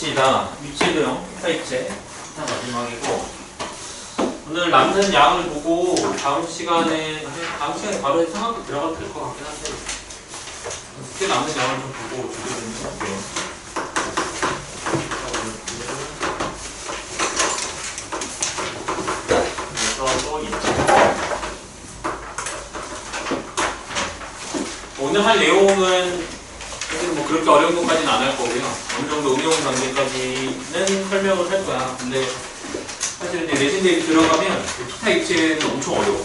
마칩시다. 위치도요. 타입체. 다 마지막이고. 오늘 남는 양을 보고 다음 시간에, 다음 시간에 바로 상학교 들어가도 될 것 같긴 한데. 숙제 남는 양을 좀 보고. 그래서 또 있죠. 오늘 할 내용은 사실 뭐 그렇게 어려운 것까지는 안 할 거고요. 정도 응용 단계까지는 설명을 할 거야. 근데 사실 이제 대비 들어가면 기타 입체는 엄청 어려워.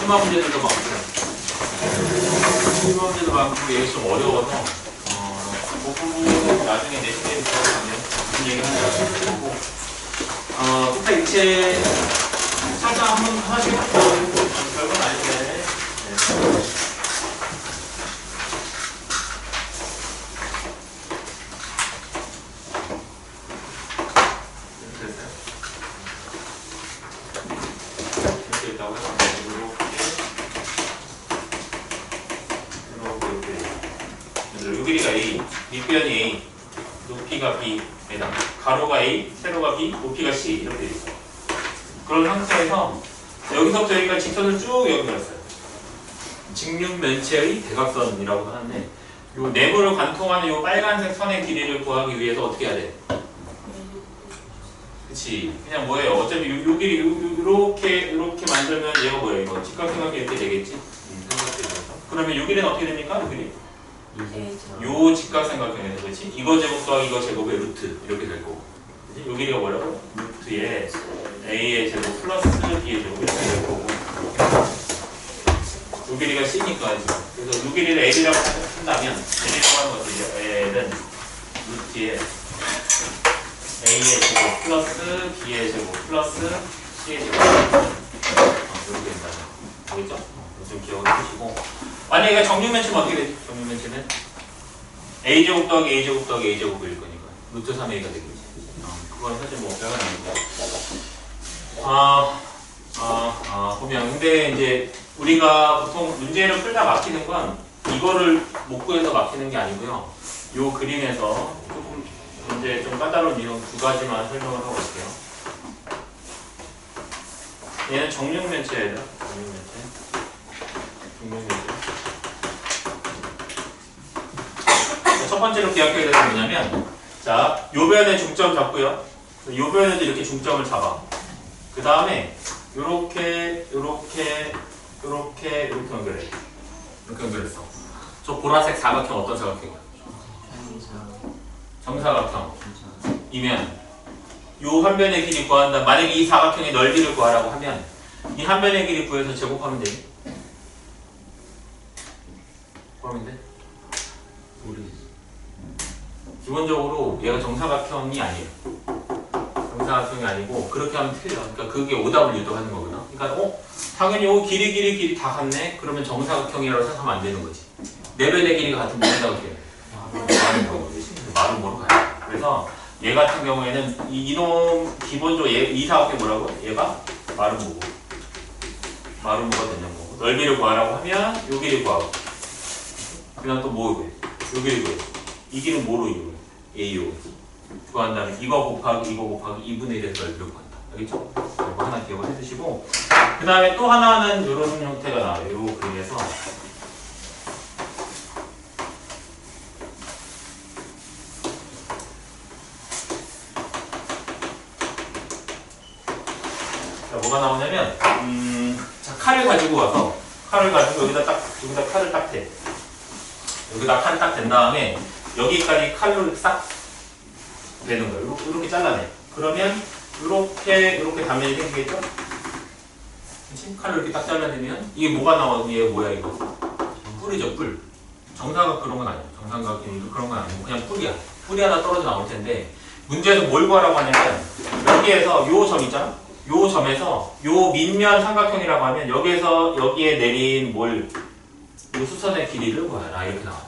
심화 문제들도 많고. 심화 문제도 많고 얘가 좀 어려워서 어, 그 부분은 나중에 대비 들어가면 무슨 얘기 하는지 알 거고. 어, 기타 입체 살짝 한번 하시고 별건 아닌데. 네. 됐어요? 이렇게 있다고 해서 이렇게 이렇게 이렇게 여기가 A, 밑변이 A, 높이가 B에다 가로가 A, 세로가 B, 높이가 C 이렇게 돼 있어. 그런 상태에서 여기서부터 여기까지 직선을 쭉 연결했어요. 직육면체의 대각선이라고 하는데 요 네모를 관통하는 요 선의 길이를 구하기 위해서 어떻게 해야 돼? 그치. 그냥 뭐예요? 어차피 요, 요 길이 요렇게 요렇게 만들면 얘가 뭐예요? 이거 직각삼각형 이렇게 되겠지? 음. 그러면 요 길이는 어떻게 됩니까? 요 길이? 요 직각삼각형에서 그렇지 이거 제곱 더하기 이거 제곱의 루트. 이렇게 될 거고? 요 길이가 뭐라고? 루트에 a의 제곱 플러스 b의 제곱 이렇게 될 거고. 요 길이가 c니까 그래서 요 길이를 a라고 한다면 a라고 하는 것은 얘는 루트에 a의 제곱 플러스 b의 제곱 플러스 c의 제곱 어, 이렇게 된다. 어, 좀 기억을 해주시고 만약에 이거 정육면체면 어떻게 되지? 정육면체는 a 제곱 더하기 a 제곱 더하기 a 제곱일 거니까 루트 3a가 되겠지. 어, 그건 사실 뭐 별건 아니고. 아, 아, 아, 보면 근데 이제 우리가 보통 문제를 풀다 막히는 건 이거를 못 구해서 막히는 게 아니고요. 요 그림에서 조금 이제 좀 까다로운 이유 두 가지만 설명을 하고 올게요. 얘는 정육면체예요. 정육면체. 정육면체. 자, 첫 번째로 기억해야 되는 게 뭐냐면, 자, 요 변에 중점 잡고요. 요 변에도 이렇게 중점을 잡아. 그 다음에 요렇게, 요렇게, 요렇게, 이렇게 연결해. 이렇게 연결했어. 저 보라색 사각형 어떤 사각형이야? 정사각형 이면 요한 변의 길이 구한다. 만약에 이 사각형의 넓이를 구하라고 하면 이한 변의 길이 구해서 제곱하면 되니? 구하면 돼? 모르겠어. 기본적으로 얘가 정사각형이 아니에요. 정사각형이 아니고 그렇게 하면 틀려. 그러니까 그게 오답을 유도하는 거거든. 그러니까 어? 당연히 요 길이 길이 길이 다 같네. 그러면 정사각형이라고 생각하면 안 되는 거지. 네 변의 길이가 같은 해? 말 은 뭐고 말은 뭐로 가요. 그래서 얘 같은 경우에는 이 이놈 기본적으로 얘, 이 사각형 뭐라고? 얘가 뭐고 말은 뭐가 되는 거고 넓이를 구하라고 하면 요 길이 구하고 그다음 또뭐 구해? 요 길이 구해. 이 길은 뭐로 이루어? A요. 구한 다음에 이거 곱하기 이거 곱하기 2분의 1에서 넓이를 구한다. 알겠죠? 이거 하나 기억을 해두시고 그 다음에 또 하나는 이런 형태가 나와요. 요 그림에서 뭐가 나오냐면, 음, 자, 칼을 가지고 와서, 칼을 가지고 여기다 딱, 여기다 칼을 딱 대. 여기다 칼을 딱 댄 다음에, 여기까지 칼로 싹 되는 거예요. 이렇게, 잘라내. 그러면, 이렇게, 이렇게 단면이 생기겠죠? 그치? 칼로 이렇게 딱 잘라내면, 이게 뭐가 나오는 얘 뭐야, 이거? 뿔이죠, 뿔. 정사각 그런 건 아니야. 정사각 그런 건 아니고, 그냥 뿔이야. 뿔이 하나 떨어져 나올 텐데, 문제에서 뭘 구하라고 하냐면, 여기에서 요 점 있잖아? 요 점에서 요 밑면 삼각형이라고 하면 여기에서 여기에 내린 뭘, 요 수선의 길이를 구하라 이렇게 나와요.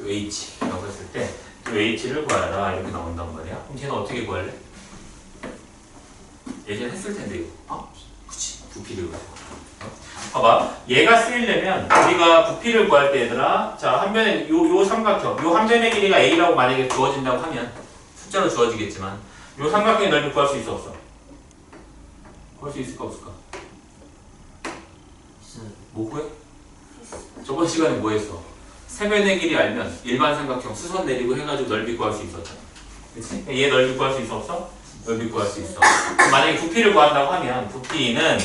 요 h라고 했을 때, 요 h를 구하라 이렇게 나온단 말이야. 그럼 쟤는 어떻게 구할래? 예전에 했을 텐데 이거. 어? 그치. 부피를 구해. 어? 봐봐. 얘가 쓰이려면 우리가 부피를 구할 때 얘들아, 자한 변의 요, 요 삼각형, 요한 변의 길이가 a라고 만약에 주어진다고 하면 숫자로 주어지겠지만 요 삼각형의 넓이 구할 수 있어 없어? 구할 수 있을까 없을까? 뭐 구해? 저번 시간에 뭐 했어? 세변의 길이 알면 일반 삼각형 수선 내리고 해가지고 넓이 구할 수 있었잖아. 그치? 얘 넓이 구할 수 있어 없어? 넓이 구할 수 있어. 만약에 부피를 구한다고 하면 부피는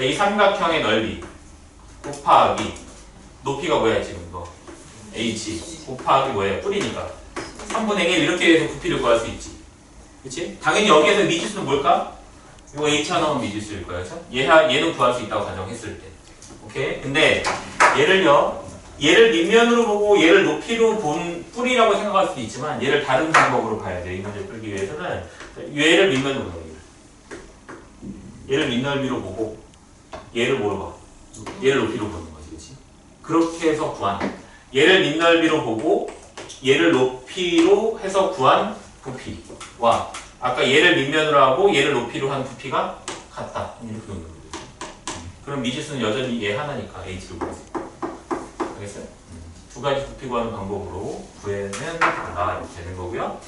이 삼각형의 넓이 곱하기 높이가 뭐야 지금 이거 h 곱하기 뭐예요? 뿌리니까 3분의 1 이렇게 해서 부피를 구할 수 있지. 그치? 당연히 여기에서 미지수는 뭘까? 이거 h가 나오면 미지수일. 그쵸? 얘, 얘는 구할 수 있다고 가정했을 때. 오케이? 근데 얘를요 얘를 밑면으로 보고 얘를 높이로 본 뿌리라고 생각할 수도 있지만 얘를 다른 방법으로 봐야 돼. 이 문제를 풀기 위해서는 얘를 밑면으로 보는 거예요. 얘를 밑넓이로 보고 얘를 뭐로 봐? 얘를 높이로 보는 거지. 그치? 그렇게 해서 구한 얘를 밑넓이로 보고 얘를 높이로 해서 구한 부피와 아까 얘를 밑면으로 하고 얘를 높이로 한 부피가 같다. 이렇게 보는 거죠. 그럼 미지수는 여전히 얘 하나니까 수 있다. 알겠어요? 두 가지 부피 구하는 방법으로 구해는 된다 이렇게 되는 거고요.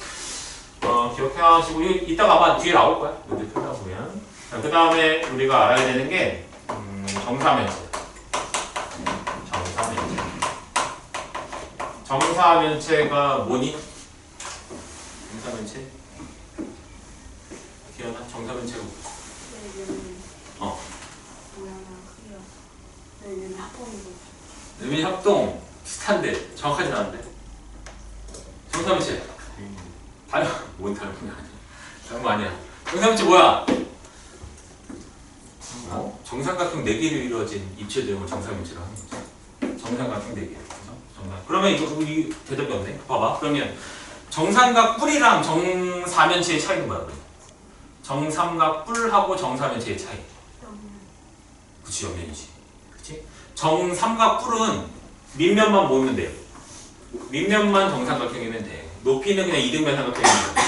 어, 기억해가시고 이- 이따가 아마 뒤에 나올 거야. 문제 풀다 보면. 그 다음에 우리가 알아야 되는 게 음, 정사면체. 정사면체. 정사면체가 뭐니? 정사면체? 기억나? 정사면체가 뭐야? 어. 의미 협동 비슷한데 정확하진 않은데 정사면체 다른 뭔 다른 거 아니야 다른 거 아니야 정사면체 뭐야 어? 정삼각형 4개로 이루어진 입체 내용을 정사면체로 하는 거죠 정삼각형 4개 그죠? 정삼. 그러면 이거 이 대답이 없네 봐봐 그러면 정삼각 뿔이랑 정사면체의 차이는 뭐야 그럼? 정삼각 뿔하고 정사면체의 차이 그치 옆면이지 그치? 정삼각 뿔은 밑면만 모으면 돼요. 밑면만 정삼각형이면 돼. 높이는 그냥 이등변 삼각형이면 돼.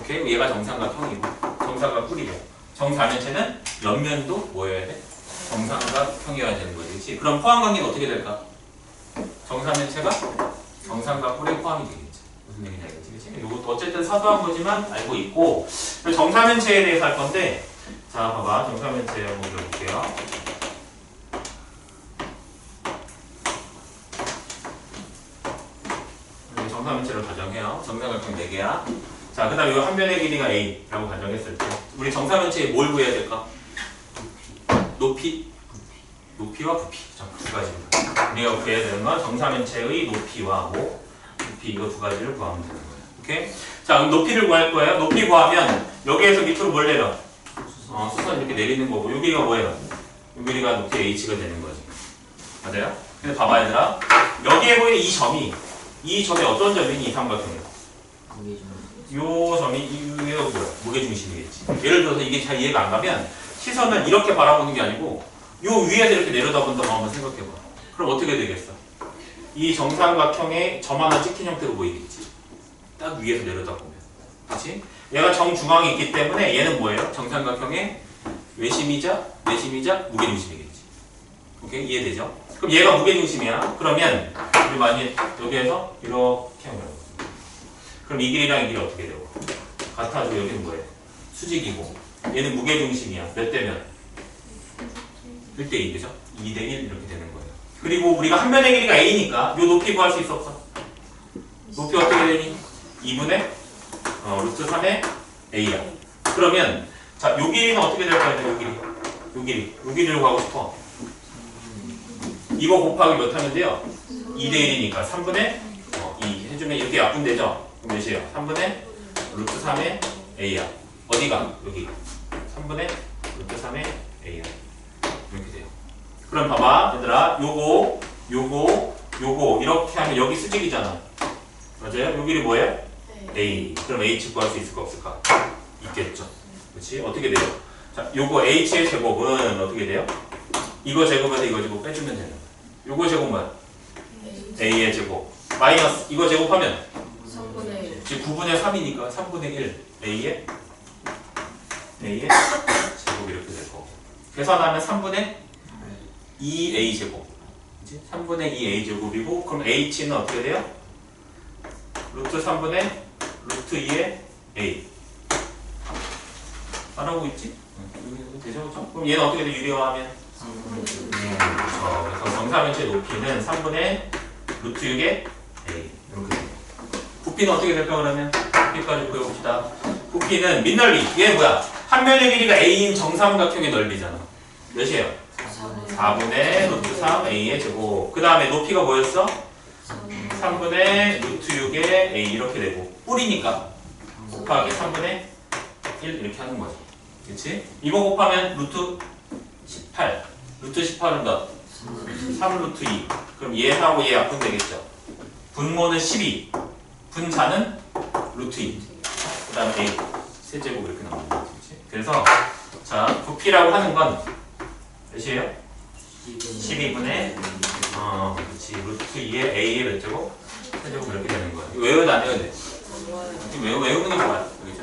오케이? 얘가 정삼각형이고 정삼각 뿔이고 정사면체는 옆면도 뭐여야 돼? 정삼각형이어야 되는 거지. 그치? 그럼 포함 관계는 어떻게 될까? 정사면체가 정삼각 뿔에 포함이 되겠지. 무슨 얘기인지 알겠 지? 그치? 이것도 어쨌든 사소한 거지만 알고 있고 정사면체에 대해서 할 건데 자 봐봐 정사면체 한번. 이렇게 정사면체를 가정해요. 정사각형 4개야. 자, 그 다음에 이한 변의 길이가 A라고 가정했을 때 우리 정사면체에 뭘 구해야 될까? 높이? 높이와 부피. 자, 두 가지입니다. 우리가 구해야 되는 건 정사면체의 높이와 뭐? 부피 이거 두 가지를 구하면 되는 거예요. 오케이? 자, 그럼 높이를 구할 거예요. 높이 구하면 여기에서 밑으로 뭘 내려? 어, 수선 이렇게 내리는 거고 여기가 뭐예요? 여기가 높이 H가 되는 거지. 맞아요? 근데 봐봐 얘들아. 여기에 보이는 이 점이 이 점이 어떤 점이니 이 삼각형이? 요 점이 이게 뭐야? 무게 중심이겠지. 예를 들어서 이게 잘 이해가 안 가면 시선을 이렇게 바라보는 게 아니고 요 위에서 이렇게 내려다본다고 한번 생각해봐. 그럼 어떻게 되겠어? 이 정삼각형에 점 하나 찍힌 형태로 보이겠지. 딱 위에서 내려다보면. 그렇지? 얘가 정중앙에 있기 때문에 얘는 뭐예요? 정삼각형의 외심이자 내심이자 무게 중심이겠지. 오케이? 이해되죠? 그럼 얘가 무게 중심이야. 그러면 우리 만약 여기에서 이렇게 하면 그럼 이 길이랑 이 길이 어떻게 되고? 같아지고 여기는 뭐예요? 수직이고 얘는 무게 중심이야. 몇 대면? 1대2 그죠? 2대1 이렇게 되는 거예요. 그리고 우리가 한 면의 길이가 a니까 요 높이 구할 수 있어 없어? 높이 어떻게 되니? 2분의 어, 루트 3의 a야. 그러면 자, 요 길이는 어떻게 될 거야? 요 길이. 요 길이. 요 길이를 구하고 싶어. 이거 곱하기 몇 하면 돼요? 2대 1이니까 3분의 어, 2 해주면 이렇게 약분되죠? 그럼 몇이에요? 3분의 루트 3의 a야. 어디가? 여기. 3분의 루트 3의 a야. 이렇게 돼요. 그럼 봐봐, 얘들아. 요거, 요거, 요거 이렇게 하면 여기 수직이잖아. 맞아요? 요 길이 뭐예요? A. 그럼 h 구할 수 있을까 없을까? 있겠죠. 그렇지? 어떻게 돼요? 자, 요거 h의 제곱은 어떻게 돼요? 이거 제곱에서 이거 제곱 빼주면 되는 거예요. 요거 제곱만 a의 제곱 마이너스 이거 제곱하면 지금 9분의 3이니까 3분의 1 a의 a의 제곱 이렇게 될 거고 계산하면 3분의 2a 제곱 그치? 3분의 2a 제곱이고 그럼 h는 어떻게 돼요? 루트 3분의 루트 2의 A. 따라오고 있지? 응, 되죠? 그럼 얘는 어떻게 돼? 유리화하면? 음, 그렇죠. 그래서 정사면체의 높이는 3분의 루트 6의 A. 이렇게. 부피는 어떻게 될까 그러면? 부피까지 구해봅시다. 부피는 밑넓이. 얘 뭐야? 한 면의 길이가 A인 정삼각형의 넓이잖아. 몇이에요? 4분의 루트 3 A의 제곱. 그 다음에 높이가 뭐였어? 3분의 루트 6의 A 이렇게 되고 뿌리니까 곱하기 3분의 1 이렇게 하는 거지. 그렇지? 이거 곱하면 루트 18. 루트 18은 몇? 3 루트 2. 그럼 얘하고 얘 약분 되겠죠. 분모는 12. 분자는 루트 2. 그 다음에. 세제곱 이렇게 나오는 거지. 그치? 그래서 자 부피라고 하는 건 몇이에요? 12분의 어, 그렇지. 루트 2의 A의 몇 제곱? 세제곱 이렇게 되는 거야. 외워도 안 외워도 돼. 외우, 외우는 게 좋아요. 그죠?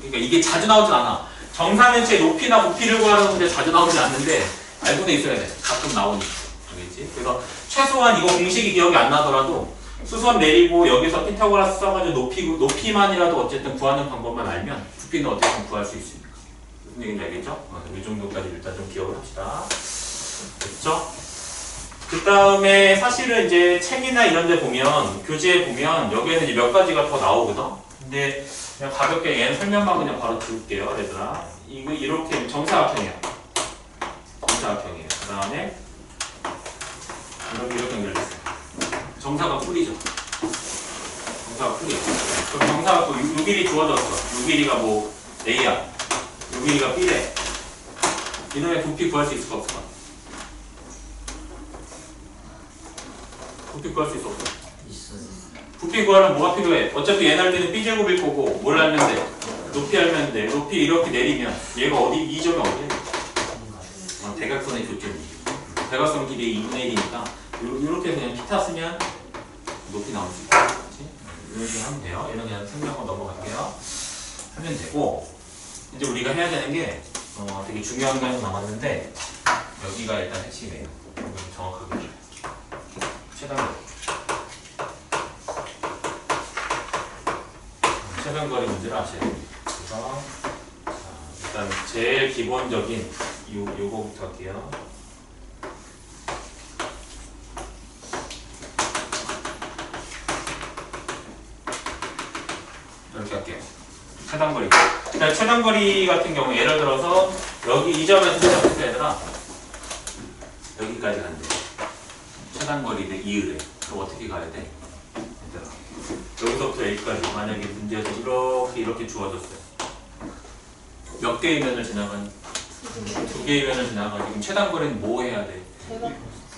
그러니까 이게 자주 나오진 않아. 정사면체의 높이나 부피를 구하는 문제 자주 나오지 않는데 알고는 있어야 돼. 가끔 나오니까. 알겠지? 그래서 최소한 이거 공식이 기억이 안 나더라도 수선 내리고 여기서 피타고라스 써가지고 높이, 높이만이라도 어쨌든 구하는 방법만 알면 부피는 어떻게든 구할 수 있으니까. 무슨 얘기인지 알겠죠? 어, 이 정도까지 일단 좀 기억을 합시다. 됐죠? 그 다음에 사실은 이제 책이나 이런 데 보면, 교재에 보면, 여기에는 이제 몇 가지가 더 나오거든? 근데 그냥 가볍게 얘는 설명만 그냥 바로 줄게요, 얘들아. 이거 이렇게 정사각형이야. 정사각형이에요. 그 다음에, 이렇게 이렇게 연결됐어요. 정사가 풀이죠. 정사가 풀이야. 그럼 정사가 또 6일이 주어졌어. 6일이가 뭐, A야. 6일이가 B래. 이놈의 부피 구할 수 있을까 없을까? 부피 구할 수 있어 없어? 부피 구하려면 뭐가 필요해? 어차피 얘날 때는 B제곱일 거고 뭘 알면 돼? 높이 알면 돼. 높이 이렇게 내리면 얘가 어디? 이 점이 어디야? 어, 대각선의 교점이. 대각선 길이 2분의 1이니까 이렇게 그냥 피타 쓰면 높이 나올 수 그렇지? 이렇게 하면 돼요. 얘는 그냥 생략하고 넘어갈게요. 하면 되고 이제 우리가 해야 되는 게 어, 되게 중요한 게 하나 남았는데 여기가 일단 핵심이에요. 정확하게 최단 최단거리 문제를 아셔야 됩니다. 그래서 자, 일단 제일 기본적인 요 요거부터 할게요. 이렇게 할게요. 최단거리. 자, 최단거리 같은 경우 예를 들어서 여기 이 점에서 시작해서 얘들아 여기까지 간대. 최단거리를 이으래. 그럼 어떻게 가야 돼? 얘들아. 여기서부터 여기까지 만약에 문제에서 이렇게 이렇게 주어졌어요. 몇 개의 면을 지나간 두 개의 면을 지나간 지금 최단거리는 뭐 해야 돼?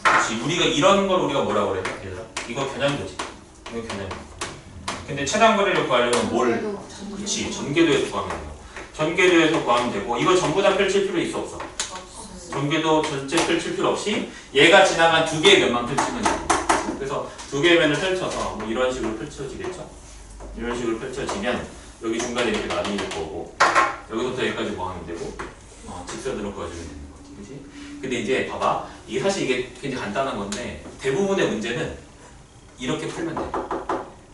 그렇지. 우리가 이런 걸 우리가 뭐라고 그래? 얘들아. 이거 겨냥도지. 이거 겨냥. 근데 최단거리를 구하려면 뭘 그렇지 전개도에서 구하면 돼요. 전개도에서 구하면 되고 이거 전부 다 펼칠 필요 있어 없어? 전개도 전체 펼칠 필요 없이 얘가 지나간 두 개의 면만 펼치면 돼요. 그래서 두 개의 면을 펼쳐서 뭐 이런 식으로 펼쳐지겠죠? 이런 식으로 펼쳐지면 여기 중간에 이렇게 나뉘을 거고 여기서부터 여기까지 뭐 하면 되고 어, 직선으로 그어주면 되는 거지, 그렇지? 근데 이제 봐봐 이게 사실 이게 굉장히 간단한 건데 대부분의 문제는 이렇게 풀면 돼.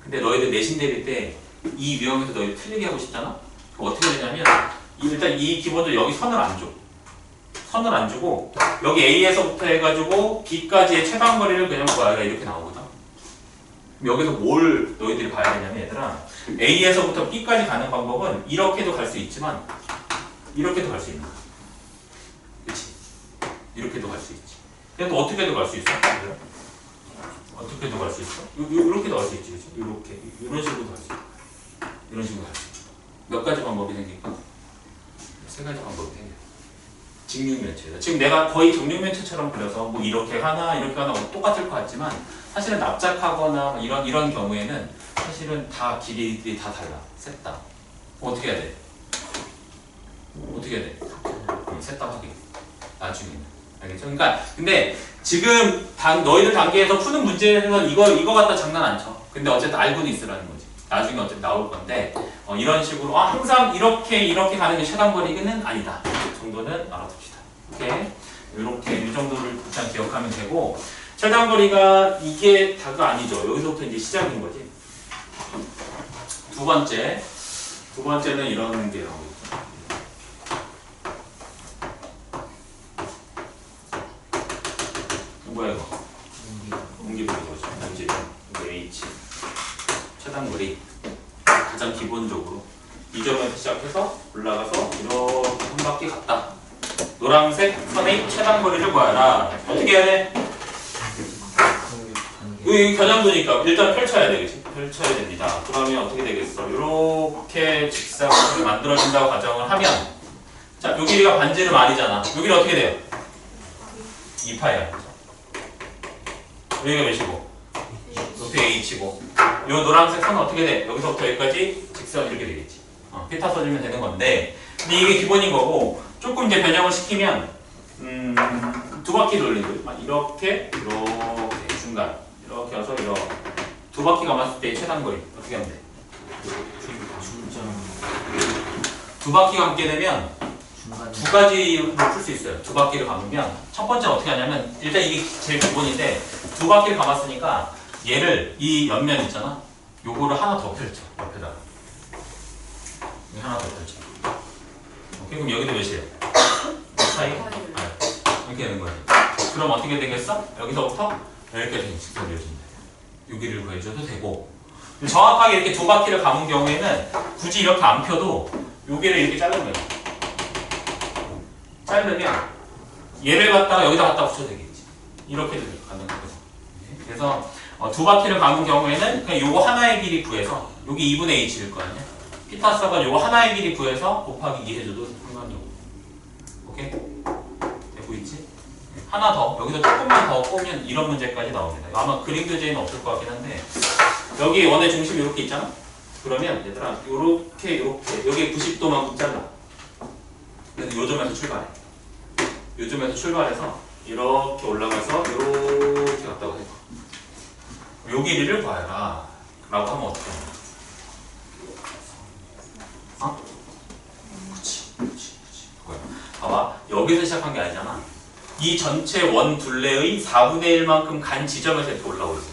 근데 너희들 내신 대비 때 이 유형에서 너희 틀리게 하고 싶잖아? 그럼 어떻게 되냐면 이- 일단 이 기본적으로 여기 선을 안 줘. 선을 안 주고 여기 A에서부터 해가지고 B까지의 최단 거리를 그냥 구하라 이렇게 나오거든. 여기서 뭘 너희들이 봐야 되냐면 얘들아 A에서부터 B까지 가는 방법은 이렇게도 갈 수 있지만 이렇게도 갈 수 있는 거야. 그렇지? 이렇게도 갈 수 있지. 근데 또 어떻게도 갈 수 있어? 얘들아? 어떻게도 갈 수 있어? 이렇게도 갈 수 있지, 그치? 이렇게 이런 식으로도 갈 수 있어. 이런 식으로 갈 수 있어. 몇 가지 방법이 생길까? 세 가지 방법이 생겨. 직육면체다. 지금 내가 거의 정육면체처럼 그려서 뭐 이렇게 하나 이렇게 하나 뭐 똑같을 것 같지만 사실은 납작하거나 뭐 이런 이런 경우에는 사실은 다 길이들이 다 달라. 셋 다. 어떻게 해야 돼? 어떻게 해야 돼? 응, 셋다 확인. 나중에는. 알겠죠? 그러니까 근데 지금 단, 너희들 단계에서 푸는 문제에서 이거 이거 갖다 장난 안 쳐. 근데 어쨌든 알고는 있으라는 거지. 나중에 어쨌든 나올 건데 어, 이런 식으로 아, 항상 이렇게 이렇게 가는 게 최단거리는 아니다. 그 정도는 알아둡시다. 오케이. 이렇게 이 정도를 일단 기억하면 되고 최단거리가 이게 다가 아니죠. 여기서부터 이제 시작인 거지. 두 번째. 두두 번째는 이런 게 나오겠죠. 뭐야 이거? 공기분이 거죠. 이거 H 최단거리 가장 기본적으로 이 점에서 시작해서 올라가서 이렇게 한 바퀴 갔다. 노란색 선의 최단 거리를 구하라. 어떻게 해야 돼? 여기 겨냥도니까 일단 펼쳐야 되겠지. 펼쳐야 됩니다. 그러면 어떻게 되겠어? 이렇게 직사각형이 만들어진다고 가정을 하면 자, 요 길이가 반지름 R이잖아. 요 길이 어떻게 돼요? 2파야. 여기가 몇이고? 높이 H고. 요 노란색 선은 어떻게 돼? 여기서부터 여기까지 직선 이렇게 되겠지. 어, 피타 써주면 되는 건데 근데 이게 기본인 거고 조금 이제 변형을 시키면 음, 두 바퀴 돌리고 이렇게 이렇게 중간 이렇게 와서 이렇게 두 바퀴 감았을 때 최단 거리 어떻게 하면 돼? 두 바퀴 감게 되면 두 가지로 풀 수 있어요. 두 바퀴를 감으면 첫 번째 어떻게 하냐면 일단 이게 제일 기본인데 두 바퀴를 감았으니까 얘를 이 옆면 있잖아. 요거를 하나 더 펼쳐 옆에다가 여기 하나 더 펼쳐. 오케이 그럼 여기도 몇이에요? 사이 이렇게 되는 거지. 그럼 어떻게 되겠어? 여기서부터 여기까지 직선이 이어진다. 여기를 구해줘도 되고 정확하게 이렇게 두 바퀴를 감은 경우에는 굳이 이렇게 안 펴도 여기를 이렇게 자르면. 자르면 얘를 갖다가 여기다 갖다 붙여도 되겠지. 이렇게도 가능하거든. 그래서 어, 두 바퀴를 감은 경우에는 그냥 요거 하나의 길이 구해서 여기 2분의 h일 거 아니야? 피타스가 요거 하나의 길이 구해서 곱하기 2 해줘도 없고. 오케이? 되고 있지? 하나 더 여기서 조금만 더 꼬면 이런 문제까지 나옵니다. 아마 그림 교재에는 없을 것 같긴 한데 여기 원의 중심이 이렇게 있잖아? 그러면 얘들아 요렇게 요렇게 여기 90도만큼 잘라. 그래서 요점에서 출발해. 요점에서 출발해서 이렇게 올라가서 이렇게 갔다고 해. 요 길이를 봐라. 라고 하면 어떻게 하냐. 어? 그치, 그치, 그치. 그거야. 봐봐. 여기서 시작한 게 아니잖아. 이 전체 원 둘레의 4분의 1만큼 간 지점에서 이렇게 올라오지.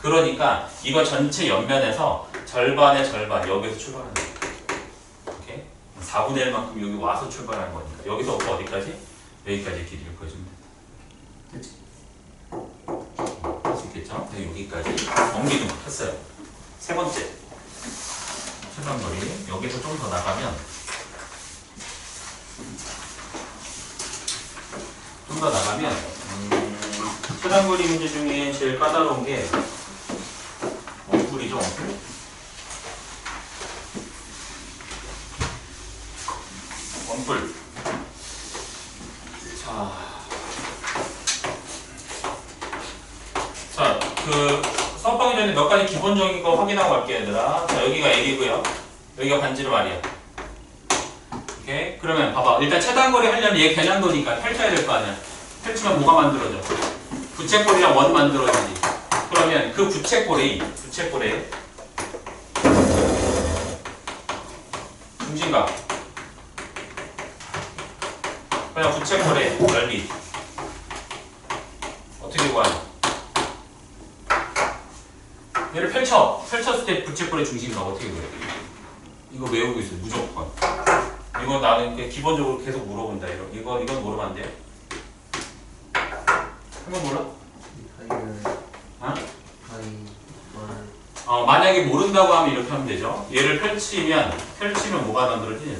그러니까 이거 전체 옆면에서 절반의 절반 여기서 출발하는 거야. 오케이? 4분의 1만큼 여기 와서 출발하는 거니까 여기서부터 어디까지? 여기까지 길이를 구해주면 돼. 됐지? 할 수 있겠죠? 네, 여기까지 넘기는 거 했어요. 세 번째 최단거리 여기서 좀 더 나가면 좀더 나가면 음, 최단거리 문제 중에 제일 까다로운 게 원뿔이죠 원뿔 자, 자, 그 수업하기 전에 몇 가지 기본적인 거 확인하고 갈게요, 얘들아. 자, 여기가 L이고요. 여기가 반지름 R이야. 오케이? 그러면 봐봐. 일단 최단거리 하려면 얘 겨냥도니까 펼쳐야 될 거 아니야. 펼치면 뭐가 만들어져? 부채꼴이랑 원 만들어지지. 그러면 그 부채꼴이, 부채꼴에 중심각. 그냥 부채꼴의 넓이. 어떻게 구하냐? 얘를 펼쳐. 펼쳤을 때 부채꼴의 중심각 어떻게 구해? 이거 외우고 있어 무조건. 이거 나는 기본적으로 계속 물어본다. 이거 이거 이건 모르면 안 돼요? 한번 몰라? 어? 어, 만약에 모른다고 하면 이렇게 하면 되죠. 얘를 펼치면 펼치면 뭐가 만들어지냐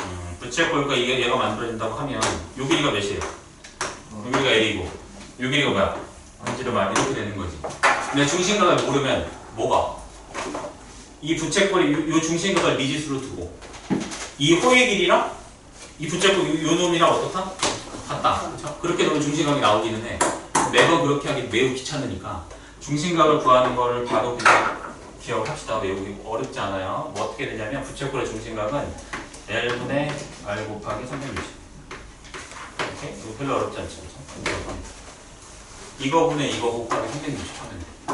음, 부채꼴과 이게 얘가 만들어진다고 하면 요 길이가 몇이에요? 요 길이가 L이고 요 길이가 뭐야? 반지름 R 이렇게 되는 거지. 근데 중심각을 모르면 뭐가? 이 부채꼴이 요, 요 중심각을 미지수로 두고 이 호의 길이랑 이 부채꼴 요, 요 놈이랑 어떻다? 같다. 그렇죠? 그렇게 되면 중심각이 나오기는 해. 매번 그렇게 하기 매우 귀찮으니까 중심각을 구하는 거를 바로 그냥 기억을 합시다. 외우기 어렵지 않아요. 뭐 어떻게 되냐면 부채꼴의 중심각은 L분의 R 곱하기 360. 오케이? 이거 별로 어렵지 않죠. 그렇죠? 이거 분의 이거 곱하기 360 하면 돼.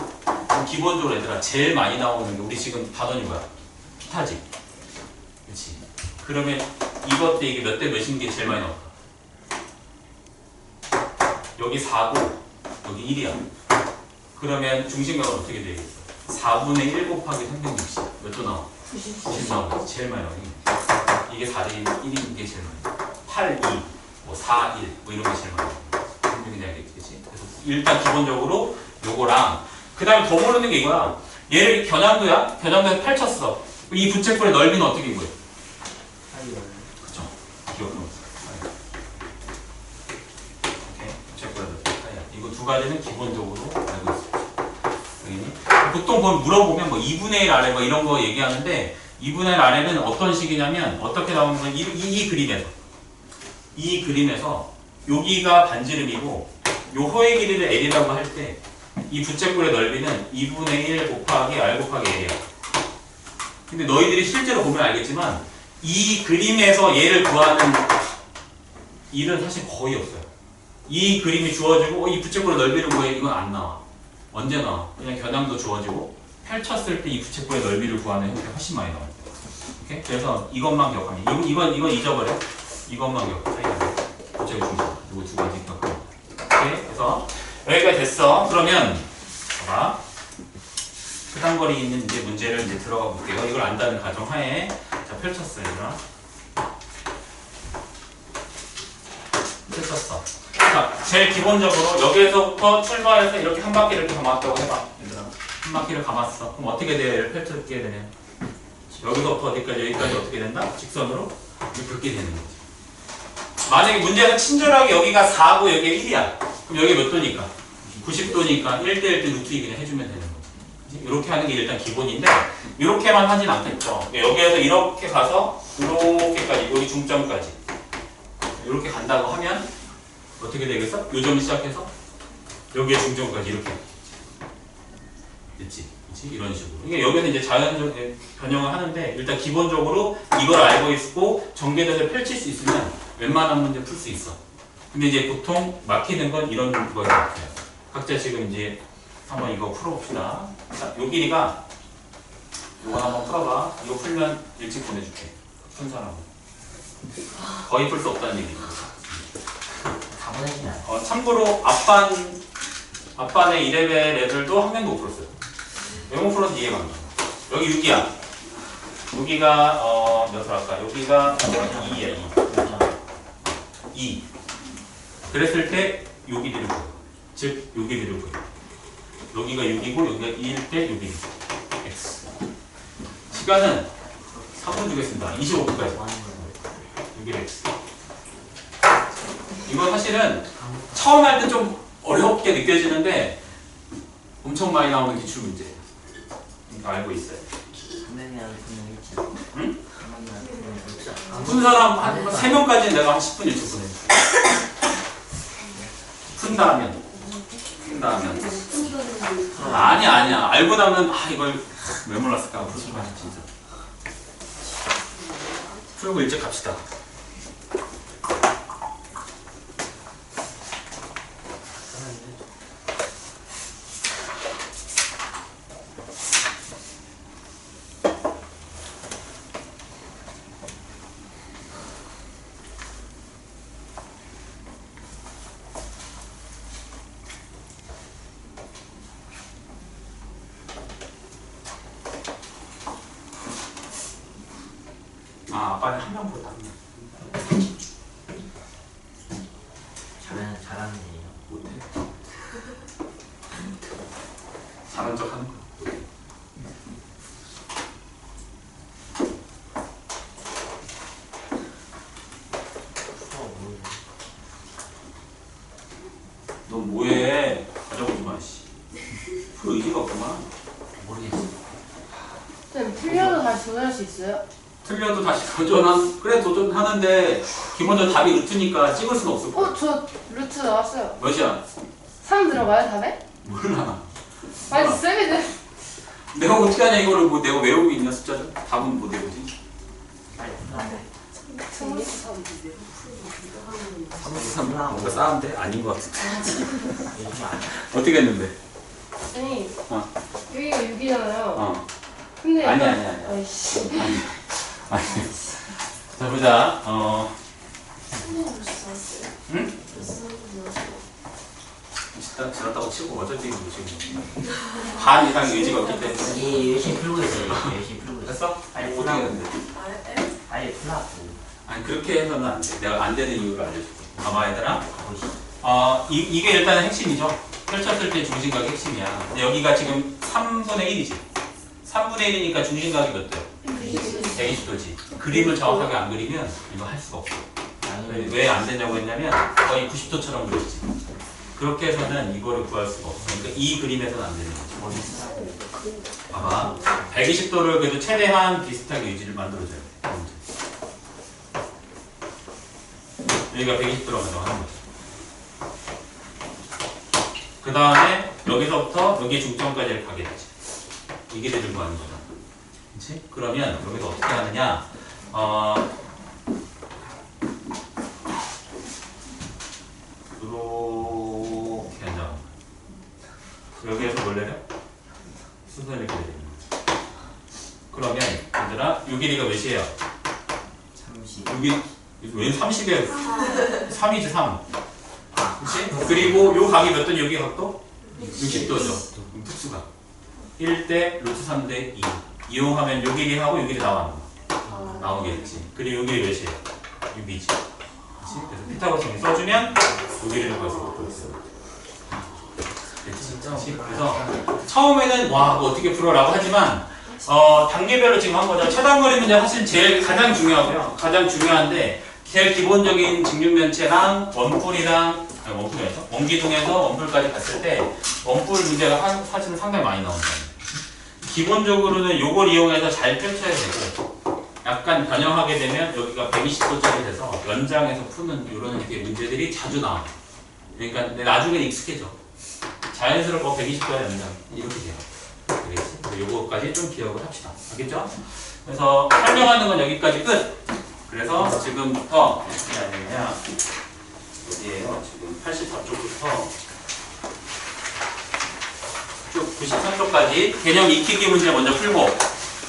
기본적으로 얘들아 제일 많이 나오는 게 우리 지금 단원이 뭐야? 피타지. 그렇지. 그러면 이것 때 이게 몇 대 몇인 게 제일 많이 나올까? 여기 4고 여기 1이야. 그러면 중심각은 어떻게 되겠어? 4분의 1 곱하기 360. 몇점또 나와? 90. 90 나와. 제일 많이 나와. 이게 4대 1인 게 제일 많이 나와. 8, 2, 뭐 4, 1, 뭐 이런 게 제일 많이 나와. 분명히 내야겠지. 그래서 일단 기본적으로 요거랑 그 다음에 더 모르는 게 이거야. 얘를 겨냥도야. 겨냥도에 펼쳤어. 이 부채꼴의 넓이는 어떻게? 파이를 그쵸. 기억은 없어. 오케이. 부채꼴의. 이거 두 가지는 기본적으로 알고 있어. 보통 보면 물어보면 뭐 2분의 1 아래 뭐 이런 거 얘기하는데 2분의 1 아래는 어떤 식이냐면 어떻게 나오는 건 이, 이, 이 그림에서 이 그림에서 여기가 반지름이고 요 호의 길이를 L이라고 할 때 이 부채꼴의 넓이는 2분의 1 곱하기 R 곱하기 L이야. 근데 너희들이 실제로 보면 알겠지만 이 그림에서 얘를 구하는 일은 사실 거의 없어요. 이 그림이 주어지고 어, 이 부채꼴의 넓이를 구해 이건 안 나와. 언제 나와? 그냥 겨냥도 주어지고 펼쳤을 때 이 부채꼴의 넓이를 구하는 형태가 훨씬 많이 나와요. 오케이? 그래서 이것만 기억하면 이건 이건 잊어버려. 이것만 기억해. 부채꼴 중심. 이거 두 가지 기억하고. 오케이? 그래서 여기까지 됐어. 그러면 봐봐. 크단거리 있는 이제 문제를 이제 들어가 볼게요. 이걸 안다는 가정하에 자 펼쳤어요. 얘들아. 펼쳤어. 자, 제일 기본적으로 여기에서부터 출발해서 이렇게 한 바퀴를 이렇게 감았다고 해봐. 얘들아. 한 바퀴를 감았어. 그럼 어떻게 돼? 얘를 펼쳐게 되냐? 여기서부터 어디까지 여기까지 어떻게 된다? 직선으로 이렇게 되는 거지. 만약에 문제에서 친절하게 여기가 4고 여기가 1이야. 그럼 여기 몇 도니까? 90도니까 1대1 대 루트 2 그냥 해주면 되는 거지. 이렇게 하는 게 일단 기본인데 이렇게만 하진 않겠죠. 여기에서 이렇게 가서 이렇게까지 여기 중점까지 이렇게 간다고 하면 어떻게 되겠어? 요점 시작해서 여기에 중점까지 이렇게 됐지? 이런 식으로. 이게 여기는 이제 자연적 변형을 하는데 일단 기본적으로 이걸 알고 있고 전개도를 펼칠 수 있으면 웬만한 문제 풀 수 있어. 근데 이제 보통 막히는 건 이런 막혀요. 각자 지금 이제 한번 이거 풀어봅시다. 자, 요 길이가 이거 한번 풀어봐. 이거 풀면 일찍 보내줄게. 푼 사람은. 거의 풀 수 없다는 얘기죠. 다 보내진 않아. 어, 참고로 앞반 앞반의 2레벨 애들도 한 명도 못 풀었어요. 왜 못 풀었는지 이해가 안 가. 여기 6이야. 여기가 어 몇을 할까? 여기가 2야 2. 2. 그랬을 때 여기 거예요. 즉 여기 들을 거예요. 여기가 6이고 여기가 2일 때 6이 x. 시간은 3분 주겠습니다. 25분까지. 뭐 하는 거야? 여기 x. 이거 사실은 처음 할 때 좀 어렵게 느껴지는데 엄청 많이 나오는 기출 문제예요. 알고 있어요. 응? 푼 사람 한 3명까지 내가 한 10분 일찍 보내. 푼다 하면. 푼다 하면. 아니야, 아니야. 알고 나면, 아, 이걸 왜 몰랐을까? 진짜. 풀고 일찍 갑시다. 아, 아빠는 한 명보다 한 명. 잘하는 잘하는 애예요. 못해. 잘한 척 하는 거야. 풀어 모르는. 너 뭐해? 가져오지 마, 씨. 그 의지가 없구만. 모르겠어. 쌤, 틀려도 다시 도전할 수 있어요? 틀려도 다시 도전한, 그래, 도전하는데, 기본적으로 답이 루트니까 찍을 수는 없을 거야. 어, 저 루트 나왔어요. 몇이야? 3 들어가요, 답에? 몰라. 아니. 쌤이 돼. 내가 어떻게 하냐, 이거를 뭐 내가 외우고 있냐, 숫자를? 답은 뭐 외우지? 3, 뭔가 싸운데? 아닌 것 같은데. 안. 어떻게 했는데? 아니, 어. 여기가 6이잖아요. 어. 근데 아니, 아니, 아니. 아이씨. 아니. 자, 보자. 어, 응? 일단 지났다고 치고 어차피 지금 반 이상 의지가 없기 때문에 이 열심히 풀고 있어요. 열심히 풀고 있어. 됐어? 아니, 어떻게 하는데? 아예 플라고 아니 그렇게 해서는 안 돼. 내가 안 되는 이유를 알려줄게. 봐봐 얘들아. 어, 이, 이게 일단은 핵심이죠. 펼쳤을 때 중심각이 핵심이야. 근데 여기가 지금 3분의 1이지. 3분의 1이니까 중심각이 몇 돼? 120도지. 그림을 정확하게 안 그리면 이거 할 수가 없어. 왜 안 되냐고 했냐면 거의 90도처럼 그렸지. 그렇게 해서는 이거를 구할 수가 없어. 그러니까 이 그림에서는 안 되는 거지. 봐봐. 120도를 그래도 최대한 비슷하게 유지를 만들어줘야 돼. 여기가 120도로 먼저 하는 거지. 그 다음에 여기서부터 여기 중점까지 가게 되지. 이게 대를 구하는 거잖아. 그치? 그러면 여기서 어떻게 하느냐. 어, 이렇게 한다. 여기에서 뭘 내려? 순서를 이렇게 내리는 거지. 그러면 얘들아 요 길이가 몇이에요? 30. 여기 왜 30이에요? 3이지 3 그치? 그리고 요 각이 몇 도니 여기 각도? 60도죠 특수각 1대 루트 3대 2 이용하면 요 길이 하고 요 길이 나와 나오겠지 그리고 요 길이 몇이에요? 6이지 그치? 그래서 피타고라스 써주면 요 길이를 구할 수가 있어 그래서 처음에는 와 어떻게 풀어라고 하지만 어, 단계별로 지금 한 거죠. 최단거리 문제 사실 제일 가장 중요하고요. 가장 중요한데 제일 기본적인 직육면체랑 원뿔이랑 아니죠? 원기둥에서 원뿔까지 갔을 때 원뿔 문제가 사- 사실은 상당히 많이 나온다. 기본적으로는 요걸 이용해서 잘 펼쳐야 되고 약간 변형하게 되면 여기가 120도짜리 돼서 연장해서 푸는 이런 문제들이 자주 나와요. 그러니까 나중에 익숙해져. 자연스럽고 120도의 연장 이렇게 돼요. 알겠지? 요거까지 좀 기억을 합시다. 알겠죠? 그래서 설명하는 건 여기까지 끝. 그래서 지금부터 어떻게 하느냐 어디에요? 지금 84쪽부터 쭉 93쪽까지 개념 익히기 문제 먼저 풀고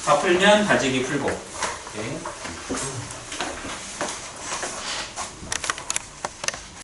다 풀면 다지기 풀고. 오케이.